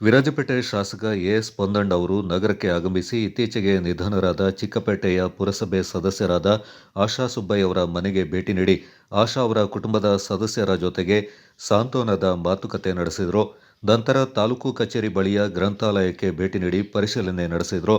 ವಿರಾಜಪೇಟೆ ಶಾಸಕ ಎಎಸ್ ಪೊಂದಂಡ್ ಅವರು ನಗರಕ್ಕೆ ಆಗಮಿಸಿ ಇತ್ತೀಚೆಗೆ ನಿಧನರಾದ ಚಿಕ್ಕಪೇಟೆಯ ಪುರಸಭೆ ಸದಸ್ಯರಾದ ಆಶಾ ಸುಬ್ಬಯ್ಯ ಅವರ ಮನೆಗೆ ಭೇಟಿ ನೀಡಿ ಆಶಾ ಅವರ ಕುಟುಂಬದ ಸದಸ್ಯರ ಜೊತೆಗೆ ಸಾಂತ್ವನದ ಮಾತುಕತೆ ನಡೆಸಿದರು. ನಂತರ ತಾಲೂಕು ಕಚೇರಿ ಬಳಿಯ ಗ್ರಂಥಾಲಯಕ್ಕೆ ಭೇಟಿ ನೀಡಿ ಪರಿಶೀಲನೆ ನಡೆಸಿದರು.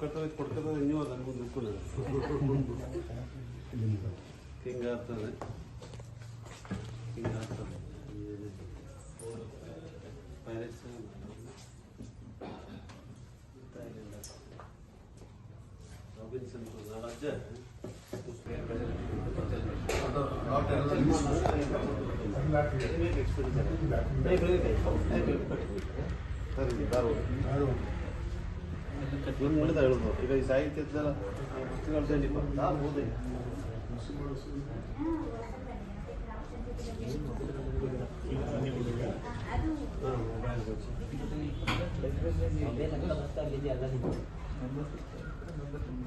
ಕೊಡ್ತಾರೆ ಕೊಡ್ತದ ನೀವು ನನಗೂ ದುಃಖ ಹಿಂಗಾಗ್ತದೆ. ಹಿಂಗಾಗ್ತದೆ. ಪೈರೆಟ್ಸ್ ರಾಬಿನ್ಸನ್ ರಾಜ್ಯ ಇವ್ನು ಈಗ ಈ ಸಾಹಿತ್ಯದ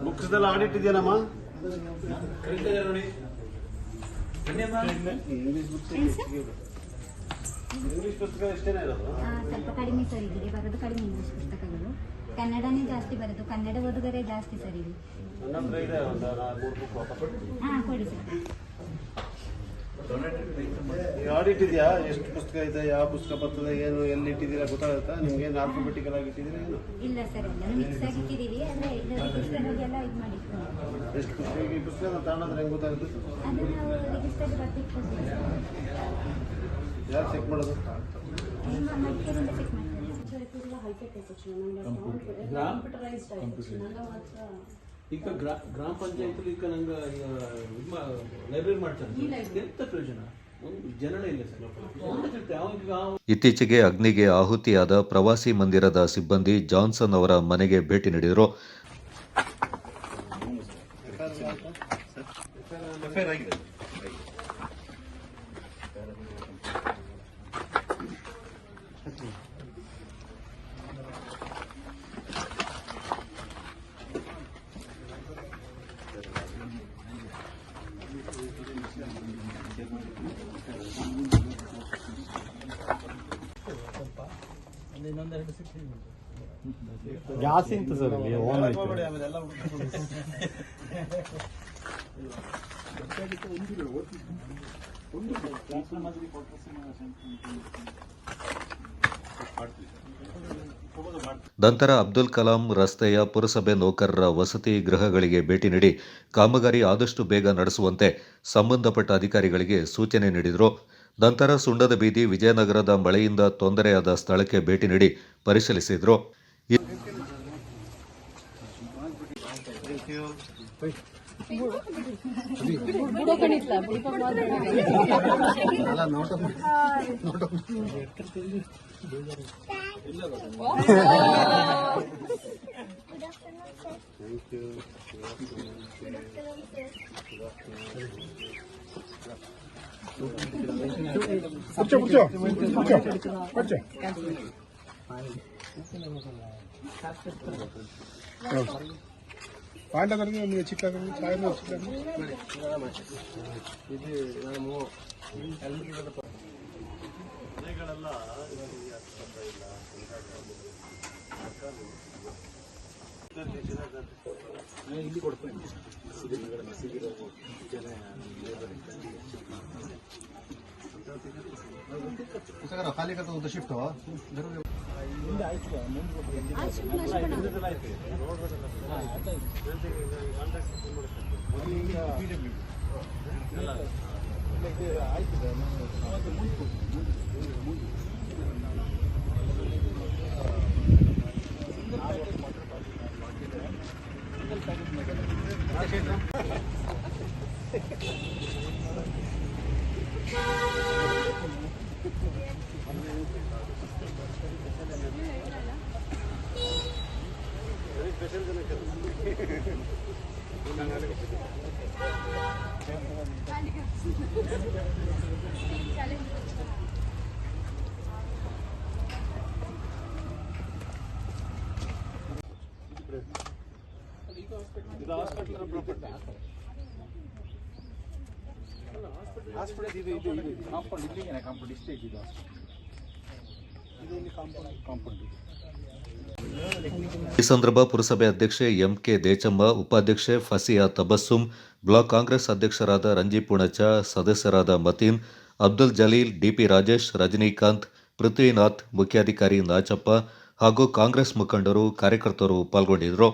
ಬುಕ್ಸ್ದೆಲ್ಲ ಆಡಿಟ್ ಇದೆಯೇನಮ್ಮ ಇಂಗ್ಲಿಷ್ ಬುಕ್ಸ್ ಇಂಗ್ಲಿಷ್ ಪುಸ್ತಕ ಎಷ್ಟೇನೇ ಇರೋದು? ಆ, ಸ್ವಲ್ಪ ಕಡಿಮೆ ಸರ್ ಇದೆ ಬರೋದು ಕಡಿಮೆ ಇಂಗ್ಲಿಷ್ ಪುಸ್ತಕಗಳು ಕನ್ನಡನೇ ಜಾಸ್ತಿ ಬರೋದು ಕನ್ನಡ ಓದುಗರೇ ಜಾಸ್ತಿ ಸರ್ ಇಲ್ಲಿ. ಹಾ ಕೊಡಿ ಸರ್. ಈಗ ಆಡಿಟ್ ಇದೆಯಾ? ಎಷ್ಟು ಪುಸ್ತಕ ಇದೆ? ಯಾವ ಪುಸ್ತಕ ಬರ್ತದೆ? ಏನು ಎಲ್ಲಿ ಇಟ್ಟಿದ್ದೀರಾ ಗೊತ್ತಾಗುತ್ತಾ? ನಿಮ್ಗೆ ಆಲ್ಫಾಬೆಟಿಕಲ್ ಆಗಿ ಇಟ್ಟಿದ್ದೀರಾ ಏನು? ಇಲ್ಲ ಸರ್ ಎಲ್ಲ ಮಿಕ್ಸ್ ಆಗಿ ಇಟ್ಟಿದ್ದೀವಿ ಆದರೆ ರಿಜಿಸ್ಟರ್ಗೆಲ್ಲ ಇದು ಮಾಡಿ ಎಷ್ಟು ಪುಸ್ತಕ? ಈ ಪುಸ್ತಕ ತಗೊಂಡ್ರೆ ಹೆಂಗೆ ಗೊತ್ತಾಗುತ್ತೆ? ಅದು ನಾವು ರಿಜಿಸ್ಟರ್ ಬರ್ತಿತ್ತು ಯಾರು ಚೆಕ್ ಮಾಡೋದು? ಚೆಕ್ ನಂಗೆ ಮಾತ್ರ. ಈಗ ಗ್ರಾ ಗ್ರಾಮ ಪಂಚಾಯತ್ಲಿ ಈಗ ನಂಗೆ ಲೈಬ್ರರಿ ಮಾಡ್ತಾರೆ. ಎಂತ ಪ್ರಯೋಜನ? ಇತ್ತೀಚೆಗೆ ಅಗ್ನಿಗೆ ಆಹುತಿಯಾದ ಪ್ರವಾಸಿ ಮಂದಿರದ ಸಿಬ್ಬಂದಿ ಜಾನ್ಸನ್ ಅವರ ಮನೆಗೆ ಭೇಟಿ ನೀಡಿದರು. ಗ್ಯಾಸ್ ಇಂತ ಸರ್ ಇಲ್ಲಿ ಓನ್ ಆಯ್ತು ನಂತರ ಅಬ್ದುಲ್ ಕಲಾಂ ರಸ್ತೆಯ ಪುರಸಭೆ ನೌಕರರ ವಸತಿ ಗೃಹಗಳಿಗೆ ಭೇಟಿ ನೀಡಿ ಕಾಮಗಾರಿ ಆದಷ್ಟು ಬೇಗ ನಡೆಸುವಂತೆ ಸಂಬಂಧಪಟ್ಟ ಅಧಿಕಾರಿಗಳಿಗೆ ಸೂಚನೆ ನೀಡಿದರು. ನಂತರ ಸುಂಡದ ಬೀದಿ ವಿಜಯನಗರದ ಮಳೆಯಿಂದ ತೊಂದರೆಯಾದ ಸ್ಥಳಕ್ಕೆ ಭೇಟಿ ನೀಡಿ ಪರಿಶೀಲಿಸಿದರು. ಬುಡಕಣಿತ್ಲ ಬುಡಕ ಥ್ಯಾಂಕ್ ಯು ಕೂರ್ಚೋ ಕೂರ್ಚೋ ಕೂರ್ಚೋ ಕೂರ್ಚೋ ಪಾಂಡವರಿಗೆ ನೀವು ಚಿಕ್ಕವರಿಗೆ ಛಾಯೆ ಚಿಕ್ಕ ಮನೆಗಳೆಲ್ಲ ಈ ಅಸ್ಪಷ್ಟ ಇಲ್ಲ ಇಲ್ಲಿ ಕೊಡ್ತೇನೆ ಮಸೀದಿ ಜನ ಪಾಲಿಕದ ಒಂದು ಶಿಫ್ಟು ಹಿಂದೆ ಆಯ್ತು ಮುಂದೆ ಆಯ್ತು ಆಯ್ತು ಮುಂದೆ ಮುಂದೆ హాస్పిటల్ ప్రాపర్టీ ಹಾಸ್ಪಿಟಲ್ ಇದು ಇದು ಇದು. ಕಾಂಪೌಂಡ್ ಇಲ್ಲಿಗೆ ಕಾಂಪೌಂಡ್ ಇಷ್ಟೇ ಇದು ಕಾಂಪೌಂಡ್ ಕಾಂಪೌಂಡ್ ಇದೆ. ಈ ಸಂದರ್ಭ ಪುರಸಭೆ ಅಧ್ಯಕ್ಷೆ ಎಂಕೆ ದೇಚಮ್ಮ ಉಪಾಧ್ಯಕ್ಷೆ ಫಸಿಯಾ ತಬಸ್ಸುಮ್ ಬ್ಲಾಕ್ ಕಾಂಗ್ರೆಸ್ ಅಧ್ಯಕ್ಷರಾದ ರಂಜಿ ಪುಣಚ ಸದಸ್ಯರಾದ ಮತೀನ್ ಅಬ್ದುಲ್ ಜಲೀಲ್ ಡಿಪಿ ರಾಜೇಶ್ ರಜನಿಕಾಂತ್ ಪೃಥ್ವಿನಾಥ್ ಮುಖ್ಯಾಧಿಕಾರಿ ನಾಚಪ್ಪ ಹಾಗೂ ಕಾಂಗ್ರೆಸ್ ಮುಖಂಡರು ಕಾರ್ಯಕರ್ತರು ಪಾಲ್ಗೊಂಡಿದ್ದರು.